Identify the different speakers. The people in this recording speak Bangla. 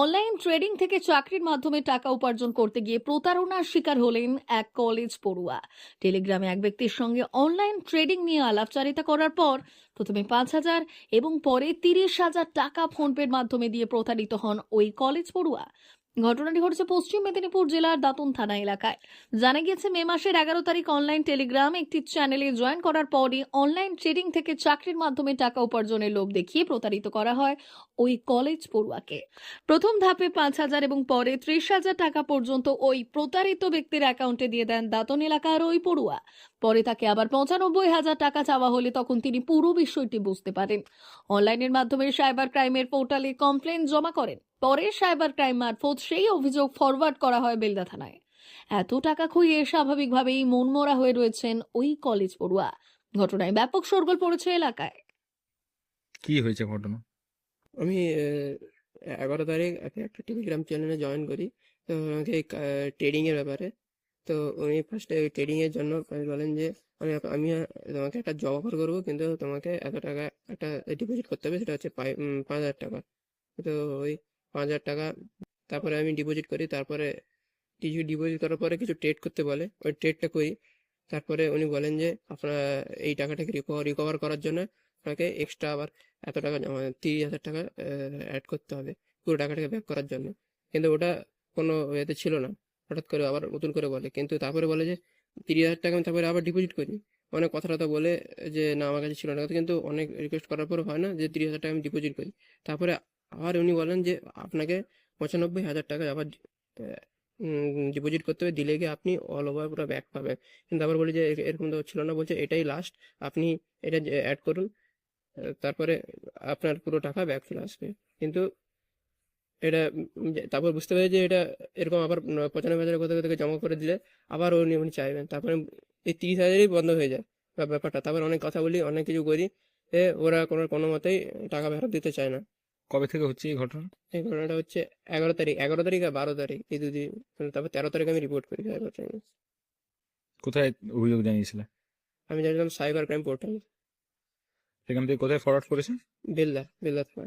Speaker 1: অনলাইন ট্রেডিং থেকে চাকরির মাধ্যমে টাকা উপার্জন করতে গিয়ে প্রতারণার শিকার হলেন এক কলেজ পড়ুয়া। টেলিগ্রামে এক ব্যক্তির সঙ্গে অনলাইন ট্রেডিং নিয়ে আলাপচারিতা করার পর প্রথমে পাঁচ হাজার এবং পরে তিরিশ হাজার টাকা ফোনপের মাধ্যমে দিয়ে প্রতারিত হন ওই কলেজ পড়ুয়া। ঘটনাটি ঘটেছে পশ্চিম মেদিনীপুর জেলার দাতুন থানা এলাকায়। জানা গিয়েছে, মে মাসের এগারো তারিখ অনলাইন টেলিগ্রাম একটি চ্যানেলে জয়েন করার পরই অনলাইন ট্রেডিং থেকে চাকরির মাধ্যমে টাকা উপার্জনের লোভ দেখিয়ে প্রতারিত করা হয় ওই কলেজ পড়ুয়াকে। প্রথম ধাপে পাঁচ হাজার এবং পরে ত্রিশ হাজার টাকা পর্যন্ত ওই প্রতারিত ব্যক্তির অ্যাকাউন্টে দিয়ে দেন দাতন এলাকার ওই পড়ুয়া। পরে তাকে আবার পঁচানব্বই হাজার টাকা চাওয়া হলে তখন তিনি পুরো বিষয়টি বুঝতে পারেন। অনলাইনের মাধ্যমে সাইবার ক্রাইমের পোর্টালে কমপ্লেন জমা করেন। পরে সাইবার ক্রাইম মারফত সেই অভিযোগ ফরওয়ার্ড করা হয় বেলদা থানায়। এত টাকা খুইয়ে স্বাভাবিকভাবেই মনমরা হয়ে রয়েছেন ওই কলেজ পড়ুয়া। ঘটনায় ব্যাপক শোরগোল পড়েছে এলাকায়।
Speaker 2: কি হয়েছে ঘটনা?
Speaker 3: আমি এগারো তারিখ একটা একটা টেলিগ্রাম চ্যানেলে জয়েন করি। তো আমাকে ট্রেডিংয়ের ব্যাপারে। তো উনি ফার্স্টে ওই ট্রেডিংয়ের জন্য বলেন যে আমি আমি তোমাকে একটা জব অফার করব কিন্তু তোমাকে এত টাকা একটা ডিপোজিট করতে হবে সেটা হচ্ছে পাই- পাঁচ হাজার টাকা। তো ওই পাঁচ হাজার টাকা। তারপরে আমি ডিপোজিট করি, তারপরে কিছু ডিপোজিট করার পরে কিছু ট্রেড করতে বলে। ওই ট্রেডটা করি। তারপরে উনি বলেন যে, আপনার এই টাকাটাকে রিকভার করার জন্য আপনাকে এক্সট্রা আবার এত টাকা জমা, তিরিশ হাজার টাকা অ্যাড করতে হবে পুরো টাকাটাকে ব্যাক করার জন্য। কিন্তু ওটা কোনো এতে ছিল না। হঠাৎ করে আবার নতুন করে বলে। কিন্তু তারপরে বলে যে, তিরিশ হাজার টাকা আমি তারপরে আবার ডিপোজিট করি। অনেক কথা টথা বলে যে, না, আমার কাছে ছিল না। কিন্তু অনেক রিকোয়েস্ট করার পর হয় না যে, তিরিশ হাজার টাকা আমি ডিপোজিট করি। তারপরে আবার উনি বলেন যে, আপনাকে পঁচানব্বই হাজার টাকা আবার ডিপোজিট করতে হবে, দিলে গিয়ে আপনি অল ওভার পুরো ব্যাক পাবেন। কিন্তু আবার বলি যে এরকম তো ছিল না, বলছে এটাই লাস্ট আপনি এটা অ্যাড করুন তারপরে আপনার পুরো টাকা ব্যাক চলে আসবে। কিন্তু এটা তারপর বুঝতে পারি যে, এটা এরকম আবার পঁচানব্বই হাজার কোথাও থেকে জমা করে দিলে আবার উনি উনি চাইবেন। তারপরে এই তিরিশ হাজারই বন্ধ হয়ে যায় ব্যাপ- ব্যাপারটা। তারপর অনেক কথা বলি, অনেক কিছু করি, এ, ওরা কোনো কোনো মতেই টাকা ফেরত দিতে চায় না।
Speaker 2: কবে থেকে হচ্ছে এই ঘটনা?
Speaker 3: এই ঘটনাটা হচ্ছে এগারো তারিখ এগারো তারিখ আর বারো তারিখ। এই দুদিন মানে তারপর তেরো তারিখ আমি রিপোর্ট করি সাইবার ক্রাইমে
Speaker 2: কোথায় অভিযোগ জানিয়েছিলে?
Speaker 3: আমি জানিলাম সাইবার ক্রাইম পোর্টাল।
Speaker 2: সেখান থেকে কোথায় ফরওয়ার্ড করেছেন
Speaker 3: বেলদা বেলদা থানা